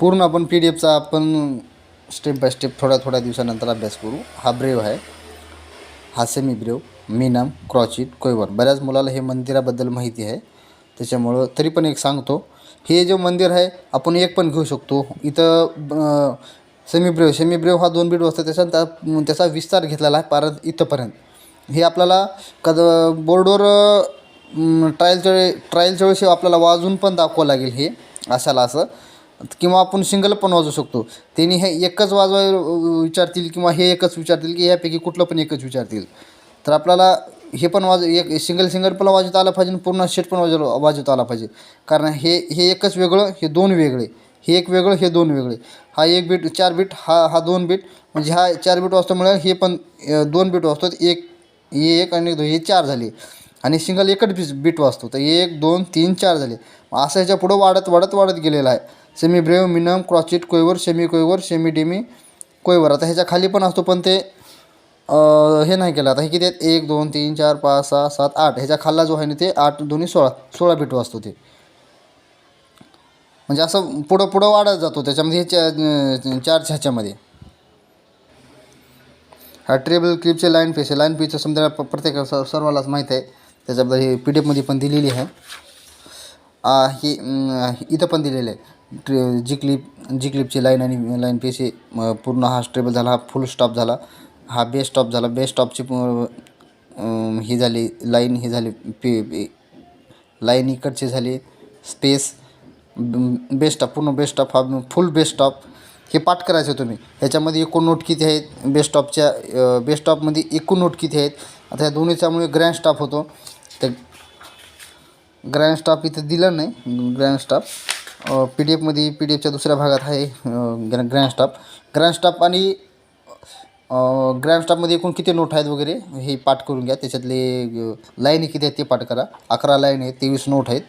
पूर्ण आपण P D एफचा आपण स्टेप बाय स्टेप थोड्या थोड्या दिवसानंतर अभ्यास करू. हा ब्रेव आहे. हा सेमी ब्रेव. मीनम क्रॉचिट कोयवर बऱ्याच मुलाला हे मंदिराबद्दल माहिती आहे. त्याच्यामुळं तरी पण एक सांगतो. हे जे मंदिर आहे आपण एक पण घेऊ शकतो. इथं सेमीब्रेव सेमीब्रेव सेमी ब्रेव हा दोन बीट वाजता त्याचा त्या- त्याचा विस्तार घेतलेला आहे पार इथंपर्यंत. हे आपल्याला कद बोर्डवर ट्रायलच्या ट्रायलच्या वेळेस आपल्याला वाजून पण दाखवावं लागेल हे. अशाला असं. किंवा आपण सिंगल पण वाजवू शकतो. त्यांनी हे एकच वाजवाय विचारतील किंवा हे एकच विचारतील की यापैकी कुठलं पण एकच विचारतील. तर आपल्याला हे पण वाज एक सिंगल सिंगल पण वाजवता आलं पाहिजे आणि पूर्ण सेट पण वाजव वाजवता आला पाहिजे. कारण हे हे एकच वेगळं हे दोन वेगळे. हे एक वेगळं हे दोन वेगळे. हा एक बीट चार बीट हा हा दोन बीट म्हणजे हा चार बीट वाजल्यामुळे हे पण दोन बीट वाजतो एक हे एक आणि दोन हे चार झाले. आणि सिंगल एकच बीट बीट वाजतो. तर एक दोन तीन चार झाले. असं ह्याच्या पुढं वाढत वाढत वाढत गेलेलं आहे. Semibreve minim crotchet quaver semiquaver semidemiquaver आता ह्याच्या खाली पण असतो पण ते हे नाही केलं. आता हे किती आहेत? एक दोन तीन चार पाच सहा सात आठ. ह्याच्या खाल्ला जो आहे ना ते आठ दोन्ही सोळा सोळा बीट असतो ते. म्हणजे असं पुढं पुढं वाढत जातो. त्याच्यामध्ये हे चा चार ह्याच्यामध्ये. हा ट्रेबल क्लिपचे लाईन पीस आहे. लाईन पीसचं समजा प्रत्येक सर्वालाच माहीत आहे. त्याच्याबद्दल हे पी डी एफमध्ये पण दिलेली आहे. ही इथं पण दिलेलं आहे. ट्रे जी क्लिप जी क्लिपची लाईन आणि लाईन पीस पूर्ण हा स्ट्रेबल झाला हा फुल स्टॉप झाला. हा बेस स्टॉप झाला. बेस स्टॉपची ही झाली लाईन ही झाली पे लाईन इकडची झाली स्पेस बेस्ट स्टॉप पूर्ण बेस्ट स्टॉप हा फुल बेस्ट स्टॉप हे पाठ करायचं तुम्ही. ह्याच्यामध्ये एकूण नोट किती आहेत? बेस्ट स्टॉपच्या बेस्ट स्टॉपमध्ये एकूण नोट किती आहेत? आता ह्या दोन्हीच्यामुळे ग्रँड स्टॉप होतो. तर ग्रँड स्टॉप इथं दिलं नाही. ग्रँड स्टॉप पी डी एफमध्ये पी डी एफच्या दुसऱ्या भागात आहे ग्रॅ ग्रँड स्टाफ ग्रँड स्टाफ आणि ग्रँड स्टाफमध्ये एकूण किती नोट आहेत वगैरे हे पाठ करून घ्या. त्याच्यातले लाईन किती आहेत ते पाठ करा. अकरा लाईन आहेत तेवीस नोट आहेत.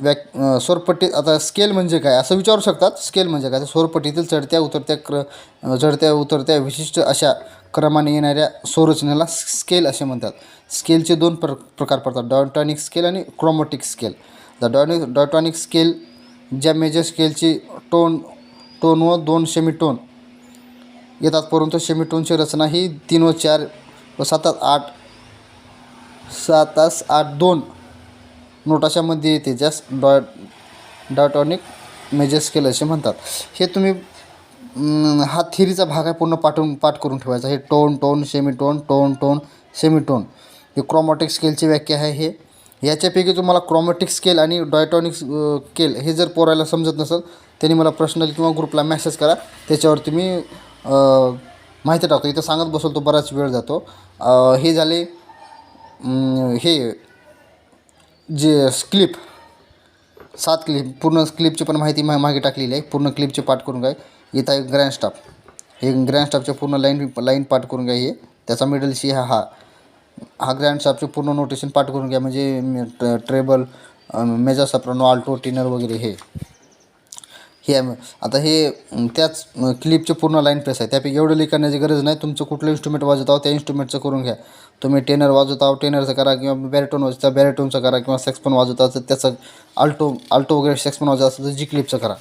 व्या स्वरपट्टी आता स्केल म्हणजे काय? असं विचारू शकतात. स्केल म्हणजे काय? स्वरपट्टीतील चढत्या उतरत्या क्र चढत्या उतरत्या विशिष्ट अशा क्रमाने येणाऱ्या स्वरचनेला स्केल असे म्हणतात. स्केलचे दोन प्र प्रकार पडतात. डॉटॉनिक स्केल आणि क्रोमॅटिक स्केल. द डॉनिक डॉटॉनिक स्केल ज्या मेजर स्केलची टोन टोन व दोन सेमीटोन येतात. परंतु सेमीटोनची रचना ही तीन व चार व सातात आठ सातास आठ दोन नोटाच्यामध्ये येते ज्यास डॉ डॉटॉनिक मेजर स्केल असे म्हणतात. हे तुम्ही हा थिरीचा भाग आहे पूर्ण पाठवून पाठ करून ठेवायचा. हे tone tone semitone tone tone semitone हे क्रोमॅटिक स्केलची व्याख्या आहे हे. याच्यापैकी तुम्हाला क्रोमॅटिक स्केल आणि डॉयटॉनिक स्केल हे जर पोरायला समजत नसेल त्यांनी मला पर्सनल किंवा ग्रुपला मेसेज करा. त्याच्यावर तुम्ही माहिती टाकतो. इथं सांगत बसलो तो बराच वेळ जातो. हे झाले हे जे क्लिप सात क्लिप पूर्ण क्लिपची पण माहिती मा मागे टाकलेली आहे. पूर्ण क्लिपचे पाठ करून काय इथं आहे ग्रँड स्टाफ हे ग्रँड स्टाफचे पूर्ण लाईन लाईन पाठ करून घ्या हे. त्याचा मिडल सी हा हा. हा ग्रँड स्टाफचे पूर्ण नोटेशन पाठ करून घ्या. म्हणजे treble mezzo soprano alto tenor वगैरे हे. हे आता हे त्याच क्लिपचे पूर्ण लाईन प्रेस आहे. त्यापैकी एवढं लिह करण्याची गरज नाही. तुमचं कुठलं इन्स्ट्रुमेंट वाजत आहो त्या इन्स्ट्रुमेंटचं करून घ्या. तुम्ही टेनर वाजवत आहो टेनरचं करा किंवा बॅरेटोन वाजता बॅरेटोनचं करा किंवा सेक्सपन वाजवता तर त्याचं आल्टो आल्टो वगैरे सेक्सपन वाजत असेल तर जी क्लिपचं करा.